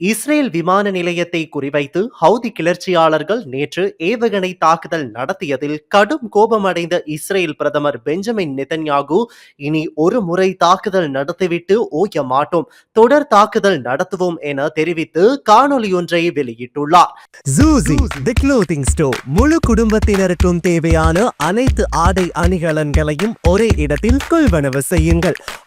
Israel விமான நிலையத்தை குறிவைத்து ஹவுதி கிளர்ச்சியாளர்கள் நேற்று ஏவுகணை தாக்குதல் நடத்தியதில் கடும் கோபமடைந்த இஸ்ரேல் பிரதமர் பெஞ்சமின் நெதன்யாகு இனி ஒரு முறை தாக்குதல் நடத்திவிட்டு ஓய மாட்டோம். தொடர் தாக்குதல் நடத்துவோம் என தெரிவித்து காணொலியொன்றை வெளியிட்டுள்ளார். ஜூசி தி க்ளோத்திங் ஸ்டோர் முழு குடும்பத்தினருக்கும் தேவையான அனைத்து ஆடை அணிகலன்களையும் ஒரே இடத்தில் கொள்வனவு செய்யுங்கள்.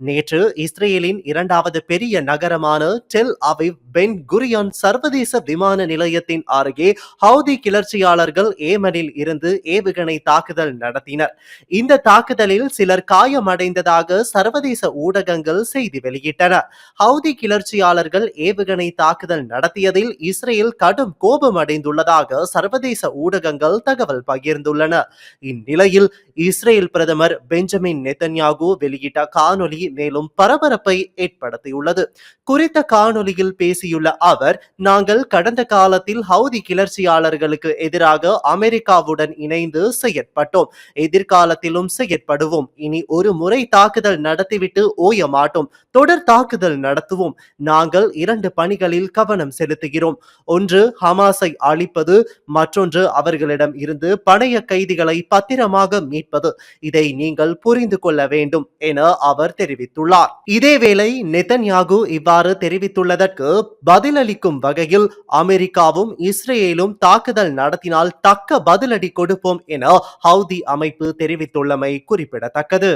நேற்று இஸ்ரேலின் இரண்டாவது பெரிய நகரமான டெல் அவிவ் பென் குரியான் சர்வதேச விமான நிலையத்தின் அருகே ஹவுதி கிளர்ச்சியாளர்கள் ஏமனில் இருந்து ஏவுகணை தாக்குதல் நடத்தினர். இந்த தாக்குதலில் சிலர் காயமடைந்ததாக சர்வதேச ஊடகங்கள் செய்தி வெளியிட்டன. ஹவுதி கிளர்ச்சியாளர்கள் ஏவுகணை தாக்குதல் நடத்தியதில் இஸ்ரேல் கடும் கோபம் அடைந்துள்ளதாக சர்வதேச ஊடகங்கள் தகவல் பகிர்ந்துள்ளன. இந்நிலையில் இஸ்ரேல் பிரதமர் பெஞ்சமின் நெத்தன்யாகு வெளியிட்ட காணொலி மேலும் பரபரப்பை ஏற்படுத்தியுள்ளது. குறித்த காணொலியில் பேசியுள்ள அவர் நாங்கள் கடந்த காலத்தில் ஹவுதி கிளர்ச்சியாளர்களுக்கு எதிராக அமெரிக்காவுடன் இணைந்து செயற்பட்டோம். எதிர்காலத்திலும் செயற்படுவோம். இனி ஒரு முறை தாக்குதல் நடத்திவிட்டு ஓய மாட்டோம். தொடர் தாக்குதல் நடத்துவோம். நாங்கள் இரண்டு பணிகளில் கவனம் செலுத்துகிறோம். ஒன்று ஹமாஸை அழிப்பது. மற்றொன்று அவர்களிடம் இருந்து பணைய கைதிகளை பத்திரமாக மீட்பது. இதை நீங்கள் புரிந்து கொள்ள வேண்டும் என அவர் தெரிவித்தார். தெரிவித்துள்ளார். இதேவேளை நெதன்யாகு இவ்வாறு தெரிவித்துள்ளதற்கு பதிலளிக்கும் வகையில் அமெரிக்காவும் இஸ்ரேலும் தாக்குதல் நடத்தினால் தக்க பதிலடி கொடுப்போம் என ஹவுதி அமைப்பு தெரிவித்துள்ளமை குறிப்பிடத்தக்கது.